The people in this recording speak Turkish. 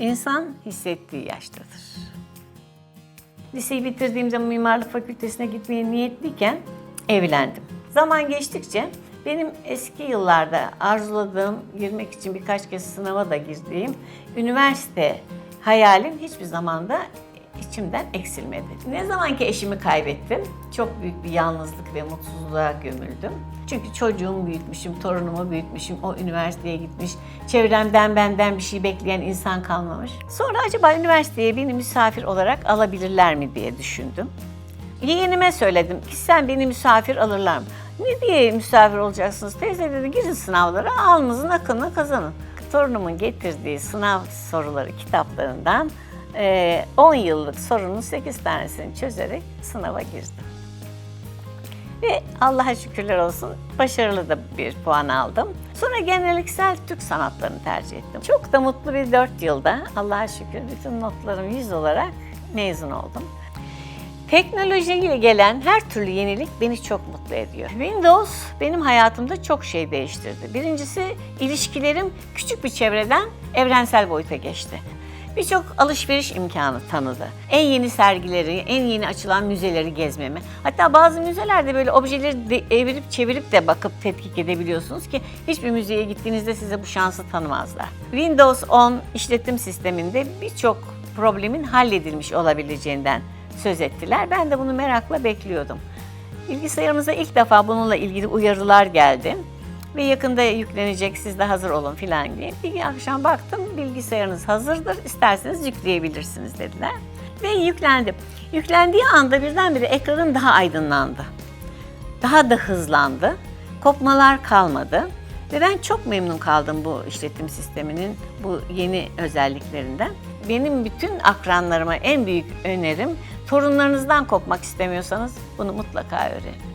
İnsan hissettiği yaştadır. Liseyi bitirdiğimde mimarlık fakültesine gitmeye niyetliyken evlendim. Zaman geçtikçe benim eski yıllarda arzuladığım, girmek için birkaç kez sınava da girdiğim üniversite hayalim hiçbir zamanda içimden eksilmedi. Ne zaman ki eşimi kaybettim, çok büyük bir yalnızlık ve mutsuzluğa gömüldüm. Çünkü çocuğumu büyütmüşüm, torunumu büyütmüşüm, o üniversiteye gitmiş. Çevremden benden bir şey bekleyen insan kalmamış. Sonra acaba üniversiteye beni misafir olarak alabilirler mi diye düşündüm. Yeğenime söyledim ki sen beni misafir alırlar mı? Ne diye misafir olacaksınız? Teyze dedi girin sınavlara alnınızın akını kazanın. Torunumun getirdiği sınav soruları kitaplarından eee, 10 yıllık sorunun 8 tanesini çözerek sınava girdim. Ve Allah'a şükürler olsun başarılı da bir puan aldım. Sonra geneliksel Türk sanatlarını tercih ettim. Çok da mutlu bir 4 yılda Allah'a şükür bütün notlarım 100 olarak mezun oldum. Teknolojiyle gelen her türlü yenilik beni çok mutlu ediyor. Windows benim hayatımda çok şey değiştirdi. Birincisi ilişkilerim küçük bir çevreden evrensel boyuta geçti. Birçok alışveriş imkanı tanıdı. En yeni sergileri, en yeni açılan müzeleri gezmemi. Hatta bazı müzelerde böyle objeleri de evirip çevirip de bakıp tetkik edebiliyorsunuz ki hiçbir müzeye gittiğinizde size bu şansı tanımazlar. Windows 10 işletim sisteminde birçok problemin halledilmiş olabileceğinden söz ettiler. Ben de bunu merakla bekliyordum. Bilgisayarımıza ilk defa bununla ilgili uyarılar geldi. Ve yakında yüklenecek siz de hazır olun filan diye. Bir akşam baktım bilgisayarınız hazırdır isterseniz yükleyebilirsiniz dediler. Ve yüklendi. Yüklendiği anda birdenbire ekranım daha aydınlandı. Daha da hızlandı. Kopmalar kalmadı. Ve ben çok memnun kaldım bu işletim sisteminin bu yeni özelliklerinden. Benim bütün akranlarıma en büyük önerim torunlarınızdan kopmak istemiyorsanız bunu mutlaka öğrenin.